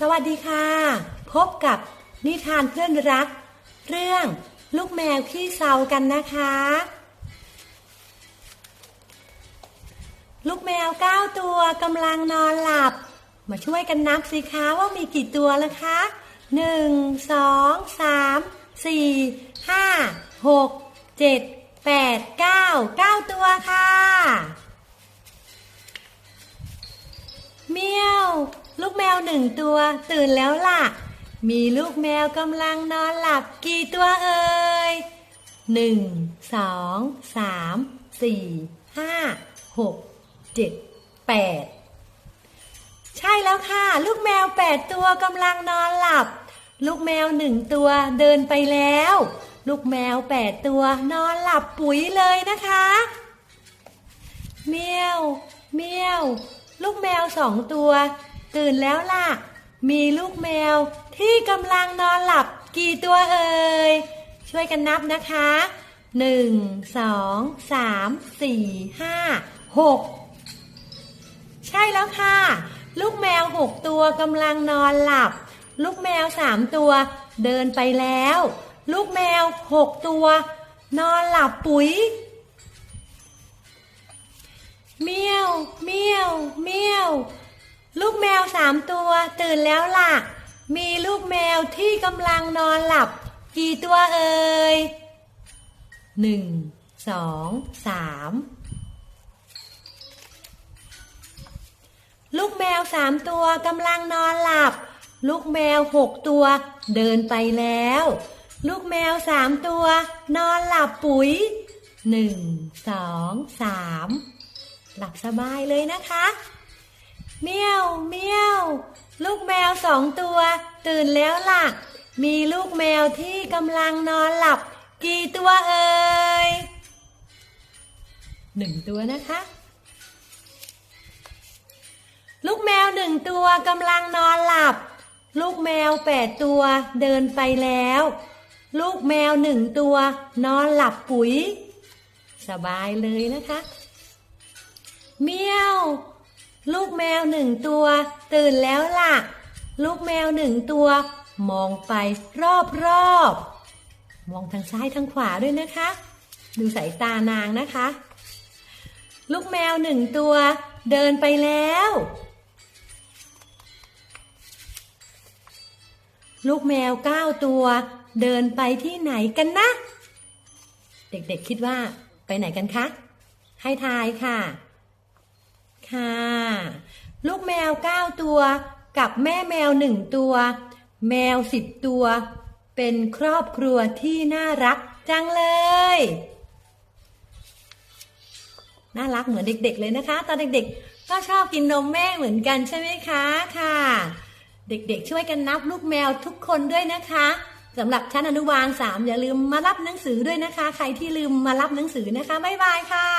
สวัสดีค่ะ พบกับนิทานเพื่อนรัก เรื่องลูกแมวขี้เศร้ากันนะคะ ลูกแมวเก้าตัวกำลังนอนหลับ มาช่วยกันนับสิคะว่ามีกี่ตัวแล้วคะหนึ่งสองสามสี่ห้าหกเจ็ดแปดเก้าเก้าตัวค่ะ แมวหนึ่งตัวตื่นแล้วล่ะ มีลูกแมวกำลังนอนหลับกี่ตัวเอ่ยหนึ่งสองสามสี่ห้าหกเจ็ดแปดใช่แล้วค่ะ ลูกแมวแปดตัวกำลังนอนหลับ ลูกแมวหนึ่งตัวเดินไปแล้ว ลูกแมวแปดตัวนอนหลับปุ๋ยเลยนะคะเมียวเมียวลูกแมวสองตัว ตื่นแล้วล่ะ มีลูกแมวที่กำลังนอนหลับกี่ตัวเอ่ย ช่วยกันนับนะคะหนึ่งสองสามสี่ห้าหกใช่แล้วค่ะ ลูกแมวหกตัวกำลังนอนหลับ ลูกแมวสามตัว เดินไปแล้ว ลูกแมวหกตัว นอนหลับปุ๋ยเมียวเมียวเมียว ลูกแมวสามตัวตื่นแล้วล่ะ มีลูกแมวที่กำลังนอนหลับ กี่ตัวเอ่ยหนึ่งสองสามลูกแมวสามตัวกำลังนอนหลับ ลูกแมวหกตัวเดินไปแล้ว ลูกแมวสามตัวนอนหลับปุ๋ยหนึ่งสองสามหลับสบายเลยนะคะ เมียวเมียวลูกแมวสองตัว ตื่นแล้วล่ะ มีลูกแมวที่กำลังนอนหลับ กี่ตัวเอ่ยหนึ่งตัวนะคะ ลูกแมวหนึ่งตัวกำลังนอนหลับ ลูกแมวแปดตัวเดินไปแล้ว ลูกแมวหนึ่งตัวนอนหลับปุ๋ย สบายเลยนะคะ เมียว ลูกแมวหนึ่งตัว ตื่นแล้วล่ะ ลูกแมวหนึ่งตัว มองไปรอบรอบๆมองทางซ้ายทางขวาด้วยนะคะ ดูสายตานางนะคะ ลูกแมวหนึ่งตัว เดินไปแล้ว ลูกแมวเก้าตัว เดินไปที่ไหนกันนะ เด็กๆคิดว่าไปไหนกันคะ ให้ทายค่ะ ค่ะ ลูกแมวเก้าตัว กับแม่แมวหนึ่งตัว แมวสิบตัว เป็นครอบครัวที่น่ารักจังเลย น่ารักเหมือนเด็ก ๆ เลยนะคะ ตอนเด็ก ๆ ก็ชอบกินนมแม่เหมือนกันใช่ไหมคะค่ะ เด็กๆ ช่วยกันนับลูกแมวทุกคนด้วยนะคะสำหรับชั้นอนุบาลสามอย่าลืมมารับหนังสือด้วยนะคะ ใครที่ลืมมารับหนังสือนะคะ บ๊ายบายค่ะ